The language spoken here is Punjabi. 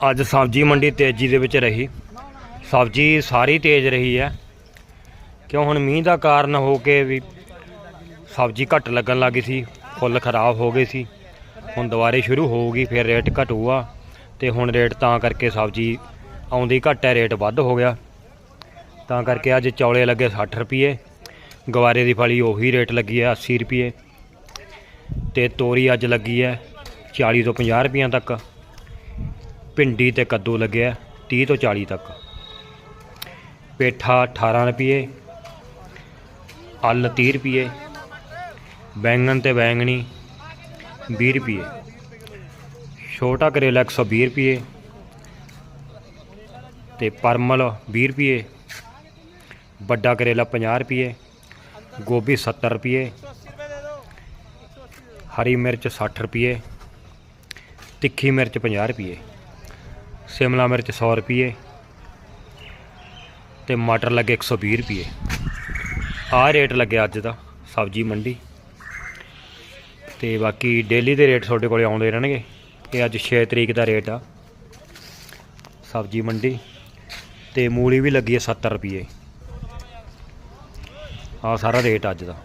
ਅੱਜ ਸਬਜ਼ੀ ਮੰਡੀ ਤੇਜ਼ੀ ਦੇ ਵਿੱਚ ਰਹੀ। ਸਬਜ਼ੀ ਸਾਰੀ ਤੇਜ਼ ਰਹੀ ਹੈ। ਕਿਉਂ ਹੁਣ ਮੀਂਹ ਦਾ ਕਾਰਨ ਹੋ ਕੇ ਵੀ ਸਬਜ਼ੀ ਘੱਟ ਲੱਗਣ ਲੱਗੀ ਸੀ, ਫੁੱਲ ਖਰਾਬ ਹੋ ਗਏ ਸੀ। ਹੁਣ ਦੁਬਾਰੇ ਸ਼ੁਰੂ ਹੋਊਗੀ, ਫਿਰ ਰੇਟ ਘਟੂਗਾ ਤੇ ਹੁਣ ਰੇਟ ਤਾਂ ਕਰਕੇ ਸਬਜ਼ੀ ਆਉਂਦੀ ਘੱਟ ਹੈ, ਰੇਟ ਵੱਧ ਹੋ ਗਿਆ। ਤਾਂ ਕਰਕੇ ਅੱਜ ਚੌਲੇ ਲੱਗੇ 60 ਰੁਪਏ, ਗਵਾਰੇ ਦੀ ਫਲੀ ਉਹੀ ਰੇਟ ਲੱਗੀ ਹੈ 80 ਰੁਪਏ ਤੇ ਤੋਰੀ ਅੱਜ ਲੱਗੀ ਹੈ 40 ਤੋਂ 50 ਰੁਪਈਆਂ ਤੱਕ। ਭਿੰਡੀ ਤੇ ਕੱਦੂ ਲੱਗਿਆ 30 ਤੋਂ 40 ਤੱਕ। ਪੇਠਾ 18 ਰੁਪਏ, ਅਲ 30 ਰੁਪਏ, ਬੈਂਗਣ ਤੇ ਬੈਂਗਣੀ 20 ਰੁਪਏ, ਛੋਟਾ ਕਰੇਲਾ 120 ਰੁਪਏ ਤੇ ਪਰਮਲ 20 ਰੁਪਏ, ਵੱਡਾ ਕਰੇਲਾ 50 ਰੁਪਏ, ਗੋਭੀ 70 ਰੁਪਏ, ਹਰੀ ਮਿਰਚ 60 ਰੁਪਏ, ਤਿੱਖੀ ਮਿਰਚ 50 ਰੁਪਏ। ਸ਼ਿਮਲਾ ਮਿਰਚ 100 ਰੁਪਏ ਤੇ ਮਟਰ ਲੱਗੇ 120 ਰੁਪਏ ਆਹ ਰੇਟ ਲੱਗਿਆ ਅੱਜ ਦਾ ਸਬਜ਼ੀ ਮੰਡੀ। ਤੇ ਬਾਕੀ ਡੇਲੀ ਦੇ ਰੇਟ ਤੁਹਾਡੇ ਕੋਲੇ ਆਉਂਦੇ ਰਹਿਣਗੇ। ਇਹ ਅੱਜ 6 ਤਰੀਕ ਦਾ ਰੇਟ ਆ ਸਬਜ਼ੀ ਮੰਡੀ। ਤੇ ਮੂਲੀ ਵੀ ਲੱਗੀ ਹੈ 70 ਰੁਪਏ ਆ ਸਾਰਾ ਰੇਟ ਅੱਜ ਦਾ।